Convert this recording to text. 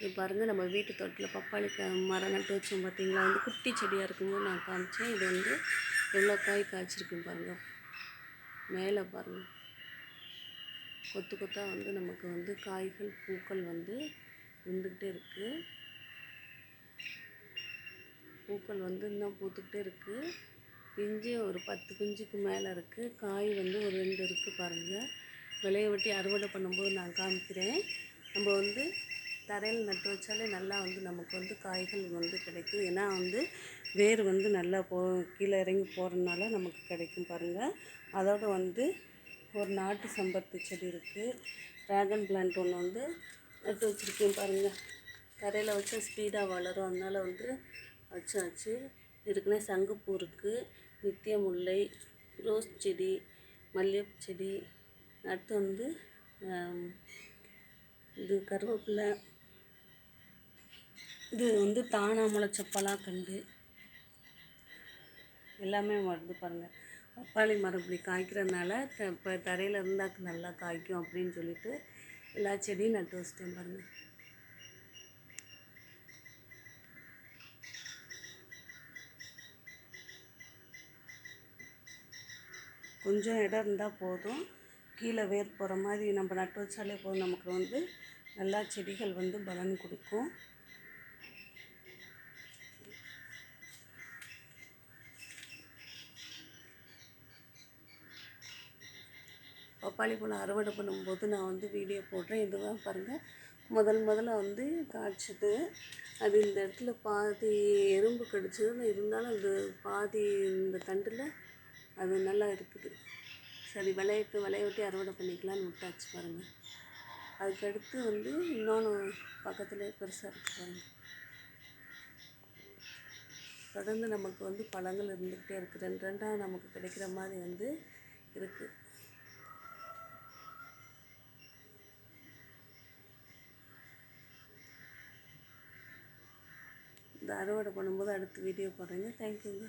இது பாருங்கள் நம்ம வீட்டு தோட்டத்தில் பப்பாளி மரம் நட்டு வச்சோம் பார்த்தீங்களா வந்து குட்டி செடியாக இருக்கும்போது நான் காமிச்சேன். இது வந்து எவ்வளோ காய் காய்ச்சிருக்குன்னு பாருங்கள் மேலே பாருங்கள் கொத்து கொத்தாக வந்து நமக்கு வந்து காய்கள் பூக்கள் வந்து இருந்துக்கிட்டே இருக்குது பூக்கள் வந்து இன்னும் பூத்துக்கிட்டே இருக்குது பிஞ்சு ஒரு பத்து பிஞ்சுக்கு மேலே இருக்குது காய் வந்து ஒரு ரெண்டு இருக்குது பாருங்கள் விளைய வெட்டி அறுவடை பண்ணும்போது நான் காமிக்கிறேன். நம்ம வந்து தரையில் நட்டு வச்சாலே நல்லா வந்து நமக்கு வந்து காய்கள் வந்து கிடைக்கும். ஏன்னா வந்து வேர் வந்து நல்லா போ கீழே இறங்கி போகிறதுனால நமக்கு கிடைக்கும் பாருங்கள் அதோட வந்து ஒரு நாட்டு சம்பருத்தி செடி இருக்குது ட்ராகன் பிளான்ட் ஒன்று வந்து நட்டு வச்சுருக்கேன் பாருங்கள் தரையில் வச்சா ஸ்பீடாக வளரும். அதனால் வந்து வச்சாச்சு. இதுக்குன்னே சங்குப்பூ இருக்குது நித்திய முல்லை ரோஸ் செடி மல்லிகைப்பூ செடி. அடுத்து வந்து இது கருவேப்பிலை. இது வந்து தானா முளைச்ச பலாக்கண்டு எல்லாமே வருது பாருங்கள் பப்பாளி மரம் இப்படி காய்க்கிறதுனால த- இப்போ தரையில் இருந்தால் நல்லா காய்க்கும் அப்படின்னு சொல்லிட்டு எல்லா செடியும் நட்டு வச்சிட்டேன் பாருங்கள் கொஞ்சம் இடம் இருந்தால் போதும். கீழே வேர் போகிற மாதிரி நம்ம நட்டு வச்சாலே போதும். நமக்கு வந்து நல்லா செடிகள் வந்து பலன் கொடுக்கும். பப்பாளி பழம் அறுவடை பண்ணும்போது நான் வந்து வீடியோ போடுறேன். இதுதான் பாருங்கள் முதல் முதல்ல வந்து காய்ச்சிது. அது இந்த இடத்துல பாதி எறும்பு கடிச்சது. இருந்தாலும் அது பாதி இந்த தண்டில் அது நல்லா இருக்குது. சரி விளையிட்டு விளைய அறுவடை பண்ணிக்கலாம்னு விட்டாச்சு பாருங்கள் அதுக்கடுத்து வந்து இன்னொன்று பக்கத்துலேயே பெருசாக இருக்குது பாருங்கள் தொடர்ந்து நமக்கு வந்து பழங்கள் இருந்துக்கிட்டே இருக்குது ரெண்டு ரெண்டாக நமக்கு கிடைக்கிற மாதிரி வந்து இருக்குது அறுவடை பண்ணும்போது அடுத்து வீடியோ போடுறேங்க. தேங்க்யூங்க